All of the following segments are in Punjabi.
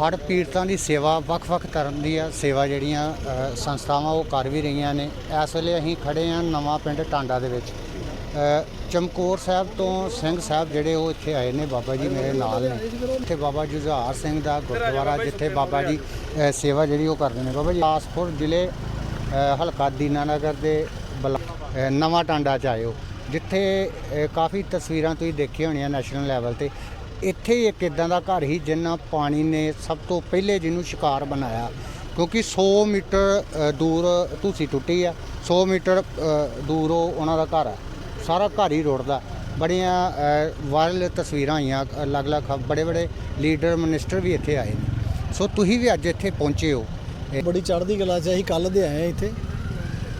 ਹੜ੍ਹ ਪੀੜਤਾਂ ਦੀ ਸੇਵਾ ਵੱਖ-ਵੱਖ ਧਰਮ ਦੀਆਂ ਸੇਵਾ ਜਿਹੜੀਆਂ ਸੰਸਥਾਵਾਂ ਉਹ ਕਰ ਵੀ ਰਹੀਆਂ ਨੇ। ਇਸ ਵੇਲੇ ਅਸੀਂ ਖੜੇ ਹਾਂ ਨਵਾਂ ਪਿੰਡ ਟਾਂਡਾ ਦੇ ਵਿੱਚ। ਚਮਕੌਰ ਸਾਹਿਬ ਤੋਂ ਸਿੰਘ ਸਾਹਿਬ ਜਿਹੜੇ ਉਹ ਇੱਥੇ ਆਏ ਨੇ, ਬਾਬਾ ਜੀ ਮੇਰੇ ਨਾਲ ਨੇ। ਇੱਥੇ ਬਾਬਾ ਜੁਝਾਰ ਸਿੰਘ ਦਾ ਗੁਰਦੁਆਰਾ, ਜਿੱਥੇ ਬਾਬਾ ਜੀ ਸੇਵਾ ਜਿਹੜੀ ਉਹ ਕਰਦੇ ਨੇ। ਬਾਬਾ ਜੀ ਆਸਪੁਰ ਜ਼ਿਲ੍ਹੇ ਹਲਕਾ ਦੀਨਾਨਗਰ ਦੇ ਬਲਾ- ਨਵਾਂ ਟਾਂਡਾ ਚ ਆਏ ਹੋ। ਜਿੱਥੇ ਕਾਫੀ ਤਸਵੀਰਾਂ ਤੁਸੀਂ ਦੇਖੀਆਂ ਹੋਣੀਆਂ ਨੈਸ਼ਨਲ ਲੈਵਲ ਤੇ। ਇੱਥੇ ਹੀ ਇੱਕ ਇਦਾਂ ਦਾ ਘਰ ਹੀ ਜਿੰਨਾ ਪਾਣੀ ਨੇ ਸਭ ਤੋਂ ਪਹਿਲੇ ਜਿਹਨੂੰ ਸ਼ਿਕਾਰ ਬਣਾਇਆ। ਕਿਉਂਕਿ 100 ਮੀਟਰ ਦੂਰ ਧੂਸੀ ਟੁੱਟੀ ਆ 100 ਮੀਟਰ ਦੂਰ ਉਹ ਉਹਨਾਂ ਦਾ ਘਰ ਆ। ਸਾਰਾ ਘਰ ਹੀ ਰੋੜਦਾ। ਬੜੀਆਂ ਵਾਇਰਲ ਤਸਵੀਰਾਂ ਆਈਆਂ, ਅਲੱਗ-ਅਲੱਗ ਬੜੇ ਬੜੇ ਲੀਡਰ, ਮਿਨਿਸਟਰ ਵੀ ਇੱਥੇ ਆਏ ਨੇ। ਸੋ ਤੁਸੀਂ ਵੀ ਅੱਜ ਇੱਥੇ ਪਹੁੰਚੇ ਹੋ। ਇਹ ਬੜੀ ਚੜ੍ਹਦੀ ਕਲਾ 'ਚ ਅਸੀਂ ਕੱਲ ਦੇ ਆਏ ਹਾਂ ਇੱਥੇ।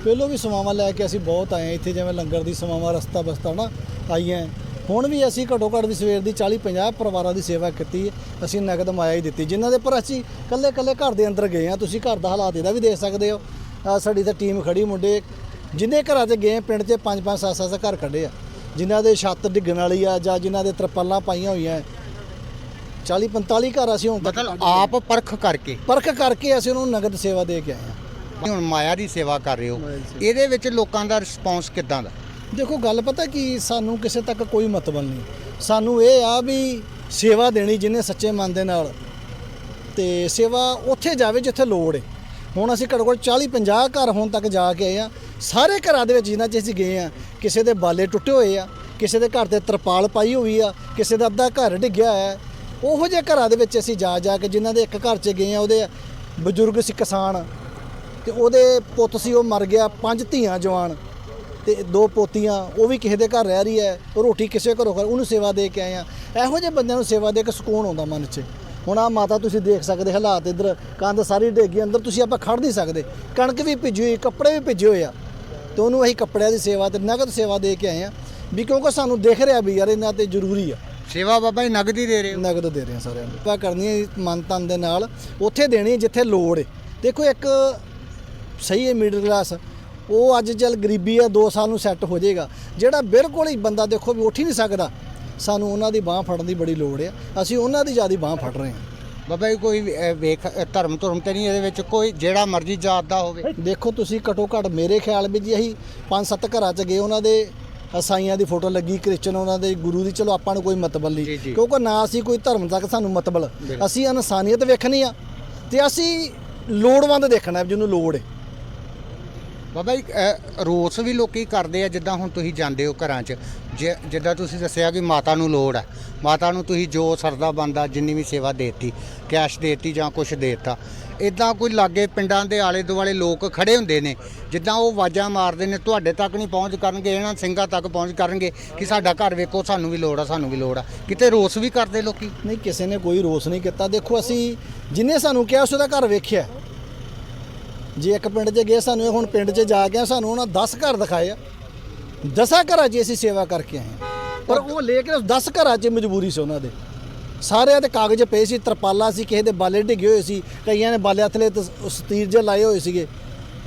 ਪਹਿਲੋਂ ਵੀ ਸਮਾਵਾਂ ਲੈ ਕੇ ਅਸੀਂ ਬਹੁਤ ਆਏ ਇੱਥੇ, ਜਿਵੇਂ ਲੰਗਰ ਦੀ ਸਮਾਵਾਂ ਰਸਤਾ ਬਸਤਾ ਨਾ ਆਈਆਂ। ਹੁਣ ਵੀ ਅਸੀਂ ਘੱਟੋ ਘੱਟ ਵੀ ਸਵੇਰ ਦੀ 40 50 ਪਰਿਵਾਰਾਂ ਦੀ ਸੇਵਾ ਕੀਤੀ। ਅਸੀਂ ਨਗਦ ਮਾਇਆ ਹੀ ਦਿੱਤੀ। ਜਿਨ੍ਹਾਂ ਦੇ ਪਰ ਅਸੀਂ ਕੱਲੇ ਕੱਲੇ ਘਰ ਦੇ ਅੰਦਰ ਗਏ ਆ ਤੁਸੀਂ ਘਰ ਦਾ ਹਾਲਾਤ ਇਹਦਾ ਵੀ ਦੇਖ ਸਕਦੇ ਹੋ। ਸਾਡੀ ਤਾਂ ਟੀਮ ਖੜੀ ਮੁੰਡੇ ਜਿੰਨੇ ਘਰਾਂ 'ਚ ਗਏ ਪਿੰਡ 'ਚ 5 5 7 7 ਘਰ ਕੱਢੇ ਆ। ਜਿਨ੍ਹਾਂ ਦੇ ਛੱਤ ਡਿੱਗਣ ਵਾਲੀ ਆ ਜਾਂ ਜਿਨ੍ਹਾਂ ਦੇ ਤਰਪਾਲਾਂ ਪਾਈਆਂ ਹੋਈਆਂ 40 45 ਘਰ ਅਸੀਂ ਹੁਣ ਮਤਲਬ ਆਪ ਪਰਖ ਕਰਕੇ। ਪਰਖ ਕਰਕੇ ਅਸੀਂ ਉਹਨਾਂ ਨੂੰ ਨਗਦ ਸੇਵਾ ਦੇ ਕੇ ਆਏ ਹਾਂ। ਹੁਣ ਮਾਇਆ ਦੀ ਸੇਵਾ ਕਰ ਰਹੇ ਹੋ। ਇਹਦੇ ਵਿੱਚ ਲੋਕਾਂ ਦਾ ਰਿਸਪੌਂਸ ਕਿੱਦਾਂ ਦਾ? ਦੇਖੋ, ਗੱਲ ਪਤਾ ਕੀ, ਸਾਨੂੰ ਕਿਸੇ ਤੱਕ ਕੋਈ ਮਤਲਬ ਨਹੀਂ। ਸਾਨੂੰ ਇਹ ਆ ਵੀ ਸੇਵਾ ਦੇਣੀ ਜਿਹਨੇ ਸੱਚੇ ਮਨ ਦੇ ਨਾਲ। ਤੇ ਸੇਵਾ ਉੱਥੇ ਜਾਵੇ ਜਿੱਥੇ ਲੋੜ ਹੈ ਹੁਣ ਅਸੀਂ ਘੱਟੋ ਘੱਟ 40 50 ਘਰ ਹੁਣ ਤੱਕ ਜਾ ਕੇ ਆਏ ਆ ਸਾਰੇ ਘਰਾਂ ਦੇ ਵਿੱਚ ਜਿਨ੍ਹਾਂ 'ਚ ਅਸੀਂ ਗਏ ਆ ਕਿਸੇ ਦੇ ਬਾਲੇ ਟੁੱਟੇ ਹੋਏ ਆ, ਕਿਸੇ ਦੇ ਘਰ ਤੇ ਤਰਪਾਲ ਪਾਈ ਹੋਈ ਆ, ਕਿਸੇ ਦਾ ਅੱਧਾ ਘਰ ਡਿੱਗਿਆ ਹੋਇਆ। ਹੈ। ਉਹੋ ਜਿਹੇ ਘਰਾਂ ਦੇ ਵਿੱਚ ਅਸੀਂ ਜਾ ਜਾ ਕੇ ਜਿਨ੍ਹਾਂ ਦੇ ਇੱਕ ਘਰ 'ਚ ਗਏ ਆ ਉਹਦੇ ਬਜ਼ੁਰਗ ਸੀ ਕਿਸਾਨ। ਤੇ ਉਹਦੇ ਪੁੱਤ ਸੀ, ਉਹ ਮਰ ਗਿਆ, ਪੰਜ ਧੀਆਂ ਜਵਾਨ। ਤੇ ਦੋ ਪੋਤੀਆਂ ਉਹ ਵੀ ਕਿਸੇ ਦੇ ਘਰ ਰਹਿ ਰਹੀ ਹੈ ਰੋਟੀ ਕਿਸੇ ਘਰੋਂ ਖਾ ਉਹਨੂੰ ਸੇਵਾ ਦੇ ਕੇ ਆਏ ਆ। ਇਹੋ ਜਿਹੇ ਬੰਦਿਆਂ ਨੂੰ ਸੇਵਾ ਦੇ ਕੇ ਸਕੂਨ ਆਉਂਦਾ ਮਨ 'ਚ। ਹੁਣ ਆ ਮਾਤਾ ਤੁਸੀਂ ਦੇਖ ਸਕਦੇ ਹਾਲਾਤ ਇੱਧਰ ਕੰਧ ਸਾਰੀ ਡੇਗੀ ਅੰਦਰ ਤੁਸੀਂ ਆਪਾਂ ਖੜ ਨਹੀਂ ਸਕਦੇ। ਕਣਕ ਵੀ ਭਿੱਜੀ ਹੋਈ ਕੱਪੜੇ ਵੀ ਭਿੱਜੇ ਹੋਏ ਆ। ਤੇ ਉਹਨੂੰ ਅਸੀਂ ਕੱਪੜਿਆਂ ਦੀ ਸੇਵਾ ਤੇ ਨਗਦ ਸੇਵਾ ਦੇ ਕੇ ਆਏ ਆ ਵੀ ਕਿਉਂਕਿ ਸਾਨੂੰ ਦਿਖ ਰਿਹਾ ਵੀ ਯਾਰ ਇਹਨਾਂ ਤੇ ਜ਼ਰੂਰੀ ਆ। ਸੇਵਾ ਬਾਬਾ ਜੀ ਨਗਦ ਹੀ ਦੇ ਰਹੇ ਹੋ। ਨਗਦ ਦੇ ਰਹੇ ਆ ਸਾਰਿਆਂ ਨੂੰ। ਆਪਾਂ ਕਰਨੀ ਹੈ ਮਨ ਤਨ ਦੇ ਨਾਲ। ਉੱਥੇ ਦੇਣੀ ਜਿੱਥੇ ਲੋੜ ਹੈ ਦੇਖੋ ਇੱਕ ਸਹੀ ਹੈ ਮਿਡਲ ਕਲਾਸ ਉਹ ਅੱਜ ਚੱਲ ਗਰੀਬੀ ਹੈ 2 ਸਾਲ ਨੂੰ ਸੈੱਟ ਹੋ ਜਾਏਗਾ। ਜਿਹੜਾ ਬਿਲਕੁਲ ਹੀ ਬੰਦਾ ਦੇਖੋ ਵੀ ਉੱਠ ਹੀ ਨਹੀਂ ਸਕਦਾ ਸਾਨੂੰ ਉਹਨਾਂ ਦੀ ਬਾਹ ਫੜਨ ਦੀ ਬੜੀ ਲੋੜ ਹੈ ਅਸੀਂ ਉਹਨਾਂ ਦੀ ਜ਼ਿਆਦਾ ਬਾਹ ਫੜ ਰਹੇ ਹਾਂ ਬਾਬਾ ਜੀ ਕੋਈ ਵੇਖ ਧਰਮ ਧਰਮ ਤੇ ਨਹੀਂ ਇਹਦੇ ਵਿੱਚ ਕੋਈ ਜਿਹੜਾ ਮਰਜ਼ੀ ਜਾਤ ਦਾ ਹੋਵੇ। ਦੇਖੋ ਤੁਸੀਂ ਘਟੋ ਘੱਟ ਮੇਰੇ ਖਿਆਲ ਵਿੱਚ ਜੀ ਅਸੀਂ ਪੰਜ ਸੱਤ ਘਰਾਂ 'ਚ ਗਏ ਉਹਨਾਂ ਦੇ ਅਸਾਈਆਂ ਦੀ ਫੋਟੋ ਲੱਗੀ ਕ੍ਰਿਸਚਨ ਉਹਨਾਂ ਦੇ ਗੁਰੂ ਦੀ। ਚਲੋ ਆਪਾਂ ਨੂੰ ਕੋਈ ਮਤਲਬ ਜੀ, ਨਹੀਂ। ਕਿਉਂਕਿ ਨਾ ਅਸੀਂ ਕੋਈ ਧਰਮ ਤੱਕ ਸਾਨੂੰ ਮਤਲਬ ਬਿਲਕੁਲ। ਅਸੀਂ ਇਨਸਾਨੀਅਤ ਵੇਖਣੀ ਆ ਤੇ ਅਸੀਂ ਲੋੜਵੰਦ ਦੇਖਣਾ ਜਿਹਨੂੰ ਲੋੜ ਹੈ। ਬਾਬਾ ਜੀ ਅਹ, ਰੋਸ ਵੀ ਲੋਕੀ ਕਰਦੇ ਆ ਜਿੱਦਾਂ ਹੁਣ ਤੁਸੀਂ ਜਾਂਦੇ ਹੋ ਘਰਾਂ 'ਚ। ਜੇ ਜਿੱਦਾਂ ਤੁਸੀਂ ਦੱਸਿਆ ਕਿ ਮਾਤਾ ਨੂੰ ਲੋੜ ਹੈ ਮਾਤਾ ਨੂੰ ਤੁਸੀਂ ਜੋ ਸਰਦਾ ਬੰਦਾ ਜਿੰਨੀ ਵੀ ਸੇਵਾ ਦੇਤੀ ਕੈਸ਼ ਦੇਤੀ ਜਾਂ ਕੁਝ ਦੇਤਾ ਇਦਾਂ ਕੋਈ ਲਾਗੇ ਪਿੰਡਾਂ ਦੇ ਆਲੇ ਦੁਆਲੇ ਲੋਕ ਖੜੇ ਹੁੰਦੇ ਨੇ ਜਿੱਦਾਂ ਉਹ ਆਵਾਜ਼ਾਂ ਮਾਰਦੇ ਨੇ ਤੁਹਾਡੇ ਤੱਕ ਨਹੀਂ ਪਹੁੰਚ ਕਰਨਗੇ ਇਹਨਾਂ ਸਿੰਘਾਂ ਤੱਕ ਪਹੁੰਚ ਕਰਨਗੇ ਕਿ ਸਾਡਾ ਘਰ ਵੇਖੋ ਸਾਨੂੰ ਵੀ ਲੋੜ ਆ ਸਾਨੂੰ ਵੀ ਲੋੜ ਆ। ਕਿਤੇ ਰੋਸ ਵੀ ਕਰਦੇ ਲੋਕੀ? ਨਹੀਂ ਕਿਸੇ ਨੇ ਕੋਈ ਰੋਸ ਨਹੀਂ ਕੀਤਾ। ਦੇਖੋ ਅਸੀਂ ਜਿਨੇ ਸਾਨੂੰ ਕਿਹਾ ਉਸ ਦਾ ਘਰ ਵੇਖਿਆ। ਜੇ ਇੱਕ ਪਿੰਡ 'ਚ ਗਏ ਸਾਨੂੰ ਹੁਣ ਪਿੰਡ 'ਚ ਜਾ ਕੇ ਸਾਨੂੰ ਉਹਨਾਂ 10 ਘਰ ਦਿਖਾਏ ਆ। 10 ਘਰਾਂ 'ਚ ਅਸੀਂ ਸੇਵਾ ਕਰਕੇ ਆਏ ਹਾਂ। ਪਰ ਉਹ ਲੈ ਕੇ 10 ਘਰਾਂ 'ਚ ਮਜਬੂਰੀ ਸੀ ਉਹਨਾਂ ਦੇ। ਸਾਰਿਆਂ ਦੇ ਕਾਗਜ਼ ਪਏ ਸੀ ਤਰਪਾਲਾਂ ਸੀ ਕਿਸੇ ਦੇ ਬਾਲੇ ਡਿੱਗੇ ਹੋਏ ਸੀ ਕਈਆਂ ਨੇ ਬਾਲੇ ਥਲੇ ਸਤੀਰ ਜੇ ਲਾਏ ਹੋਏ ਸੀਗੇ।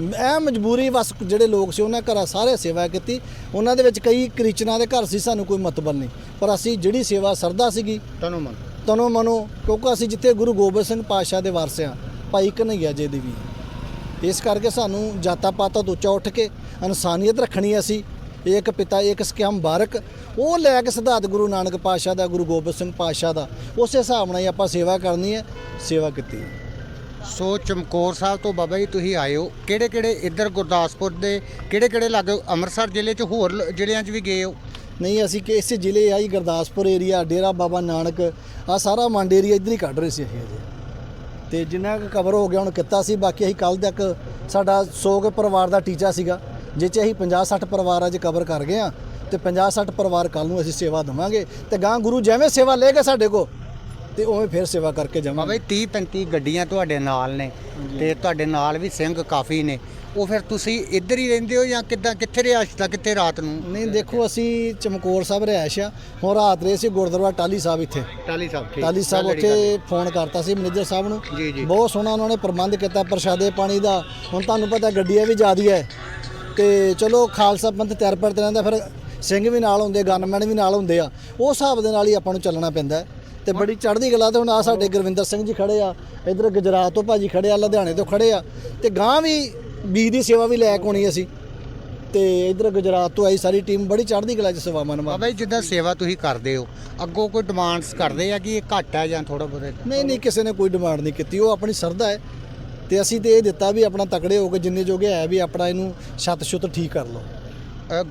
ਇਹ ਮਜਬੂਰੀ ਬਸ ਜਿਹੜੇ ਲੋਕ ਸੀ ਉਹਨਾਂ ਘਰਾਂ ਸਾਰੇ ਸੇਵਾ ਕੀਤੀ। ਉਹਨਾਂ ਦੇ ਵਿੱਚ ਕਈ ਕ੍ਰਿਸਚਨਾਂ ਦੇ ਘਰ ਸੀ ਸਾਨੂੰ ਕੋਈ ਮਤਲਬ ਨਹੀਂ। ਪਰ ਅਸੀਂ ਜਿਹੜੀ ਸੇਵਾ ਸਰਦਾ ਸੀਗੀ ਤੈਨੂੰ ਮੰਨ। ਤਨੋ ਮਨੋ ਕਿਉਂਕਿ ਅਸੀਂ ਜਿੱਥੇ ਗੁਰੂ ਗੋਬਿੰਦ ਸਿੰਘ ਪਾਤਸ਼ਾਹ ਦੇ ਵਾਰਸ ਹਾਂ ਭਾਈ ਕਨਈਆ ਜੀ ਦੇ ਵੀ। ਇਸ ਕਰਕੇ ਸਾਨੂੰ ਜਾਤਾਂ ਪਾਤਾਂ ਤੋਂ ਉੱਚਾ ਉੱਠ ਕੇ ਇਨਸਾਨੀਅਤ ਰੱਖਣੀ ਅਸੀਂ ਏਕ ਪਿਤਾ ਏਕ ਸਿੱਖਿਆ ਮੁਬਾਰਕ। ਉਹ ਲੈ ਕੇ ਸਿਧਾਰਥ ਗੁਰੂ ਨਾਨਕ ਪਾਤਸ਼ਾਹ ਦਾ ਗੁਰੂ ਗੋਬਿੰਦ ਸਿੰਘ ਪਾਤਸ਼ਾਹ ਦਾ ਉਸੇ ਹਿਸਾਬ ਨਾਲ ਹੀ ਆਪਾਂ ਸੇਵਾ ਕਰਨੀ ਹੈ ਸੇਵਾ ਕੀਤੀ। ਸੋ ਚਮਕੌਰ ਸਾਹਿਬ ਤੋਂ ਬਾਬਾ ਜੀ ਤੁਸੀਂ ਆਏ ਹੋ ਕਿਹੜੇ ਕਿਹੜੇ ਇੱਧਰ ਗੁਰਦਾਸਪੁਰ ਦੇ ਕਿਹੜੇ ਕਿਹੜੇ ਲੱਗੇ ਅੰਮ੍ਰਿਤਸਰ ਜ਼ਿਲ੍ਹੇ 'ਚ ਹੋਰ ਲ- ਜ਼ਿਲ੍ਹਿਆਂ 'ਚ ਵੀ ਗਏ ਹੋ? ਨਹੀਂ ਅਸੀਂ ਕਿ ਇਸੇ ਜ਼ਿਲ੍ਹੇ ਆਈ ਗੁਰਦਾਸਪੁਰ ਏਰੀਆ ਡੇਰਾ ਬਾਬਾ ਨਾਨਕ ਆ ਸਾਰਾ ਮੰਡ ਏਰੀਆ ਇੱਧਰ ਹੀ ਕੱਢ ਰਹੇ ਸੀ ਅਸੀਂ ਅਜੇ। ਤੇ ਜਿੰਨਾ ਕੁ ਕਵਰ ਹੋ ਗਿਆ, ਹੁਣ ਕੀਤਾ ਸੀ, ਬਾਕੀ ਅਸੀਂ ਕੱਲ ਤੱਕ ਸਾਡਾ 100 ਕੇ ਪਰਿਵਾਰ ਦਾ ਟੀਚਾ ਸੀਗਾ, ਜਿਹ 'ਚ ਅਸੀਂ 50 60 ਪਰਿਵਾਰ ਅੱਜ ਕਵਰ ਕਰ ਗਏ ਆ ਤੇ 50 60 ਪਰਿਵਾਰ ਕੱਲ ਨੂੰ ਅਸੀਂ ਸੇਵਾ ਦੇਵਾਂਗੇ ਤੇ ਗਾਂ ਗੁਰੂ ਜਿਵੇਂ ਸੇਵਾ ਲਏਗਾ ਸਾਡੇ ਕੋ ਤੇ ਉਵੇਂ ਫਿਰ ਸੇਵਾ ਕਰਕੇ ਬਾਬਾ ਜਾਵਾਂਗੇ। ਜੀ 30 35 ਗੱਡੀਆਂ ਤੁਹਾਡੇ ਨਾਲ ਨੇ ਤੇ ਤੁਹਾਡੇ ਨਾਲ ਵੀ ਸਿੰਘ ਕਾਫੀ ਨੇ। ਉਹ ਫਿਰ ਤੁਸੀਂ ਇੱਧਰ ਹੀ ਰਹਿੰਦੇ ਹੋ ਜਾਂ ਕਿੱਦਾਂ ਕਿੱਥੇ ਰਿਹਾਇਸ਼ ਦਾ ਕਿੱਥੇ ਰਾਤ ਨੂੰ? ਨਹੀਂ ਦੇਖੋ ਅਸੀਂ ਚਮਕੌਰ ਸਾਹਿਬ ਰਿਹਾਇਸ਼ ਆ। ਹੁਣ ਰਾਤ ਰਹੇ ਸੀ ਗੁਰਦੁਆਰਾ ਟਾਲੀ ਸਾਹਿਬ ਇੱਥੇ। ਟਾਲੀ ਸਾਹਿਬ ਠੀਕ। ਟਾਲੀ ਸਾਹਿਬ ਉੱਥੇ ਫੋਨ ਕਰਤਾ ਸੀ ਮੈਨੇਜਰ ਸਾਹਿਬ ਨੂੰ। ਜੀ, ਜੀ। ਬਹੁਤ ਸੋਹਣਾ ਉਹਨਾਂ ਨੇ ਪ੍ਰਬੰਧ ਕੀਤਾ ਪ੍ਰਸ਼ਾਦੇ ਪਾਣੀ ਦਾ। ਹੁਣ ਤੁਹਾਨੂੰ ਪਤਾ ਗੱਡੀਆਂ ਵੀ ਜ਼ਿਆਦੀ ਹੈ ਤੇ ਚਲੋ ਖਾਲਸਾ ਪੰਥ ਤਿਆਰ ਪਰ ਰਹਿੰਦਾ ਫਿਰ ਸਿੰਘ ਵੀ ਨਾਲ ਹੁੰਦੇ ਗਨਮੈਨ ਵੀ ਨਾਲ ਹੁੰਦੇ ਆ। ਉਹ ਹਿਸਾਬ ਦੇ ਨਾਲ ਹੀ ਆਪਾਂ ਨੂੰ ਚੱਲਣਾ ਪੈਂਦਾ। ਹੈ। ਤੇ ਬੜੀ ਚੜ੍ਹਦੀ ਕਲਾ ਤੇ ਹੁਣ ਆ ਸਾਡੇ ਗੁਰਵਿੰਦਰ ਸਿੰਘ ਜੀ ਖੜੇ ਆ ਇਧਰ ਗੁਜਰਾਤ ਤੋਂ ਭਾਜੀ ਖੜੇ ਆ ਲੁਧਿਆਣੇ ਤੋਂ ਖੜੇ ਆ। ਤੇ ਗਾਂ ਵੀ ਬੀਜ ਦੀ ਸੇਵਾ ਵੀ ਲੈ ਕੇ ਆਉਣੀ ਅਸੀਂ। ਤੇ ਇਧਰ ਗੁਜਰਾਤ ਤੋਂ ਆਈ ਸਾਰੀ ਟੀਮ ਬੜੀ ਚੜ੍ਹਦੀ ਕਲਾ ਚ ਸੇਵਾਵਾਂ ਨਿਭਾ ਬਾਬਾ ਜੀ ਜਿੱਦਾਂ ਸੇਵਾ ਤੁਸੀਂ ਕਰਦੇ ਹੋ ਅੱਗੋਂ ਕੋਈ ਡਿਮਾਂਡਸ ਕਰਦੇ ਆ ਕਿ ਇਹ ਘੱਟ ਹੈ ਜਾਂ ਥੋੜਾ ਬਹੁਤ? ਨਹੀਂ ਨਹੀਂ ਕਿਸੇ ਨੇ ਕੋਈ ਡਿਮਾਂਡ ਨਹੀਂ ਕੀਤੀ ਉਹ ਆਪਣੀ ਸਰਦਾ ਹੈ। ਤੇ ਅਸੀਂ ਤੇ ਇਹ ਦਿੱਤਾ ਵੀ ਆਪਣਾ ਤਕੜੇ ਹੋ ਕੇ ਜਿੰਨੇ ਜੋਗੇ ਹੈ ਵੀ ਆਪਣਾ ਇਹਨੂੰ ਛੱਤ ਛੁੱਤ ਠੀਕ ਕਰ ਲਓ।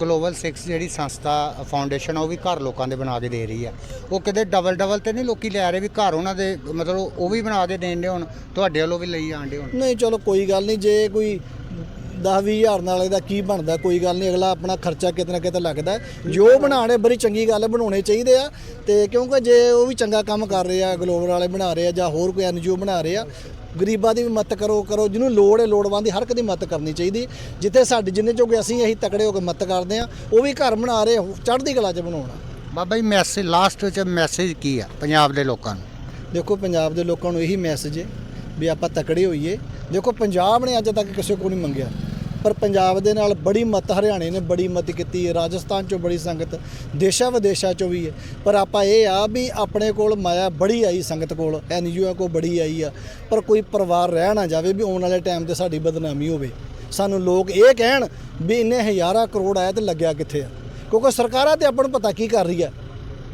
ਗਲੋਬਲ 6 ਜਿਹੜੀ ਸੰਸਥਾ ਫਾਊਂਡੇਸ਼ਨ ਉਹ ਵੀ ਘਰ ਲੋਕਾਂ ਦੇ ਬਣਾ ਕੇ ਦੇ ਰਹੀ ਆ। ਉਹ ਕਿਤੇ ਡਬਲ ਡਬਲ ਤੇ ਨਹੀਂ ਲੋਕੀ ਲੈ ਰਹੇ ਵੀ ਘਰ ਉਹਨਾਂ ਦੇ ਮਤਲਬ ਉਹ ਵੀ ਬਣਾ ਕੇ ਦੇਣ ਦੇ ਹੁਣ ਤੁਹਾਡੇ ਵੱਲੋਂ ਵੀ ਲਈ ਆਂਡੇ ਹੁਣ। ਨਹੀਂ ਚਲੋ ਕੋਈ ਗੱਲ ਨਹੀਂ ਜੇ ਕੋਈ 10 ਹਜ਼ਾਰ ਨਾਲ ਇਹਦਾ ਕੀ ਬਣਦਾ ਕੋਈ ਗੱਲ ਨਹੀਂ ਅਗਲਾ ਆਪਣਾ ਖਰਚਾ ਕਿਤੇ ਨਾ ਕਿਤੇ ਲੱਗਦਾ। ਜੋ ਬਣਾਣੇ ਬੜੀ ਚੰਗੀ ਗੱਲ ਹੈ ਬਣਾਉਣੇ ਚਾਹੀਦੇ ਆ। ਤੇ ਕਿਉਂਕਿ ਜੇ ਉਹ ਵੀ ਚੰਗਾ ਕੰਮ ਕਰ ਰਹੇ ਆ ਗਲੋਬਲ ਵਾਲੇ ਬਣਾ ਰਹੇ ਆ ਜਾਂ ਹੋਰ ਕੋਈ ਐਨਜੀਓ ਬਣਾ ਰਹੇ ਆ ਗਰੀਬਾਂ ਦੀ ਵੀ ਮਦਦ ਕਰੋ ਕਰੋ ਜਿਹਨੂੰ ਲੋੜ ਹੈ ਲੋੜਵੰਦ ਦੀ ਹਰ ਇੱਕ ਦੀ ਮਦਦ ਕਰਨੀ ਚਾਹੀਦੀ। ਜਿੱਥੇ ਸਾਡੇ ਜਿੰਨੇ ਚੋਗੇ ਅਸੀਂ ਅਸੀਂ ਤਕੜੇ ਹੋ ਕੇ ਮਦਦ ਕਰਦੇ ਆ ਉਹ ਵੀ ਘਰ ਬਣਾ ਰਹੇ ਚੜ੍ਹਦੀ ਕਲਾ 'ਚ ਬਣਾਉਣਾ। ਬਾਬਾ ਜੀ ਮੈਸੇਜ ਲਾਸਟ ਵਿੱਚ ਮੈਸੇਜ ਕੀ ਆ ਪੰਜਾਬ ਦੇ ਲੋਕਾਂ ਨੂੰ? ਦੇਖੋ ਪੰਜਾਬ ਦੇ ਲੋਕਾਂ ਨੂੰ ਇਹੀ ਮੈਸੇਜ ਹੈ ਵੀ ਆਪਾਂ ਤਕੜੇ ਹੋਈਏ। ਦੇਖੋ ਪੰਜਾਬ ਨੇ ਅੱਜ ਤੱਕ ਕਿਸੇ ਕੋਲ ਨਹੀਂ ਮੰਗਿਆ। ਪਰ ਪੰਜਾਬ ਦੇ ਨਾਲ ਬੜੀ ਮਤ, ਹਰਿਆਣੇ ਨੇ ਬੜੀ ਮਤ ਕੀਤੀ ਹੈ, ਰਾਜਸਥਾਨ ਚੋਂ ਬੜੀ ਸੰਗਤ, ਦੇਸ਼ਾਂ ਵਿਦੇਸ਼ਾਂ ਚੋਂ ਵੀ ਹੈ। ਪਰ ਆਪਾਂ ਇਹ ਆ ਵੀ ਆਪਣੇ ਕੋਲ ਮਾਇਆ ਬੜੀ ਆਈ ਸੰਗਤ ਕੋਲ ਐਨਜੀਓ ਕੋਲ ਬੜੀ ਆਈ ਆ। ਪਰ ਕੋਈ ਪਰਿਵਾਰ ਰਹਿ ਨਾ ਜਾਵੇ ਵੀ ਆਉਣ ਵਾਲੇ ਟਾਈਮ ਤੇ ਸਾਡੀ ਬਦਨਾਮੀ ਹੋਵੇ। ਸਾਨੂੰ ਲੋਕ ਇਹ ਕਹਿਣ ਵੀ ਇੰਨੇ ਹਜ਼ਾਰਾਂ ਕਰੋੜ ਆਇਆ ਤੇ ਲੱਗਿਆ ਕਿੱਥੇ ਆ? ਕਿਉਂਕਿ ਸਰਕਾਰਾਂ ਤੇ ਆਪਾਂ ਨੂੰ ਪਤਾ ਕੀ ਕਰ ਰਹੀ ਆ।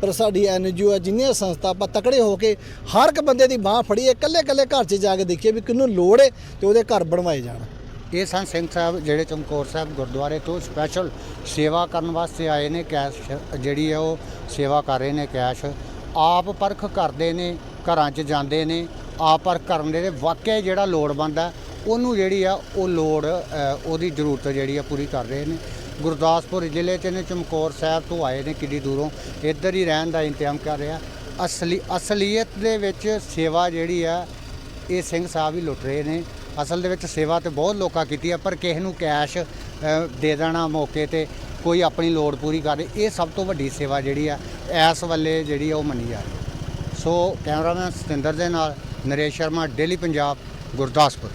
ਪਰ ਸਾਡੀ ਐਨਜੀਓ ਹੈ ਜਿੰਨੀਆਂ ਸੰਸਥਾ ਆਪਾਂ ਤਕੜੇ ਹੋ ਕੇ ਹਰ ਇੱਕ ਬੰਦੇ ਦੀ ਬਾਹ ਫੜੀਏ ਇਕੱਲੇ ਇਕੱਲੇ ਘਰ 'ਚ ਜਾ ਕੇ ਦੇਖੀਏ ਵੀ ਕਿਹਨੂੰ ਲੋੜ ਹੈ ਤੇ ਉਹਦੇ ਘਰ ਬਣਵਾਏ ਜਾਣ। ਇਹ ਸਨ ਸਿੰਘ ਸਾਹਿਬ ਜਿਹੜੇ ਚਮਕੌਰ ਸਾਹਿਬ ਗੁਰਦੁਆਰੇ ਤੋਂ ਸਪੈਸ਼ਲ ਸੇਵਾ ਕਰਨ ਵਾਸਤੇ ਆਏ ਨੇ ਕੈਸ਼ ਜਿਹੜੀ ਹੈ ਉਹ ਸੇਵਾ ਕਰ ਰਹੇ ਨੇ ਕੈਸ਼ ਆਪ ਪਰਖ ਕਰਦੇ ਨੇ, ਘਰਾਂ 'ਚ ਜਾਂਦੇ ਨੇ, ਆਪ ਪਰਖ ਕਰਨ ਦੇ ਵਾਕਿਆ ਜਿਹੜਾ ਲੋੜਵੰਦ ਹੈ, ਉਹਨੂੰ ਜਿਹੜੀ ਆ ਉਹ ਲੋੜ ਉਹਦੀ ਜ਼ਰੂਰਤ ਜਿਹੜੀ ਆ ਪੂਰੀ ਕਰ ਰਹੇ ਨੇ। ਗੁਰਦਾਸਪੁਰ ਜ਼ਿਲ੍ਹੇ 'ਚ ਨੇ, ਚਮਕੌਰ ਸਾਹਿਬ ਤੋਂ ਆਏ ਨੇ ਕਿੱਡੀ ਦੂਰੋਂ। ਇੱਧਰ ਹੀ ਰਹਿਣ ਦਾ ਇੰਤਜ਼ਾਮ ਕਰ ਰਿਹਾ। ਅਸਲੀ, ਅਸਲੀਅਤ ਦੇ ਵਿੱਚ ਸੇਵਾ ਜਿਹੜੀ ਆ, ਇਹ ਸਿੰਘ ਸਾਹਿਬ ਹੀ ਲੁੱਟ ਰਹੇ ਨੇ। ਅਸਲ ਦੇ ਵਿੱਚ ਸੇਵਾ ਤੇ ਬਹੁਤ ਲੋਕਾਂ ਕੀਤੀ ਹੈ ਪਰ ਕਿਸੇ ਨੂੰ ਕੈਸ਼ ਦੇ ਦੇਣਾ ਮੌਕੇ ਤੇ ਕੋਈ ਆਪਣੀ ਲੋੜ ਪੂਰੀ ਕਰੇ ਇਹ ਸਭ ਤੋਂ ਵੱਡੀ ਸੇਵਾ ਜਿਹੜੀ ਆ, ਇਸ ਵੇਲੇ ਜਿਹੜੀ ਆ ਉਹ ਮੰਨੀ ਜਾ ਰਹੀ ਹੈ। ਸੋ ਕੈਮਰਾਮੈਨ ਸਤਿੰਦਰ ਦੇ ਨਾਲ ਨਰੇਸ਼ ਸ਼ਰਮਾ, ਡੇਲੀ ਪੰਜਾਬ, ਗੁਰਦਾਸਪੁਰ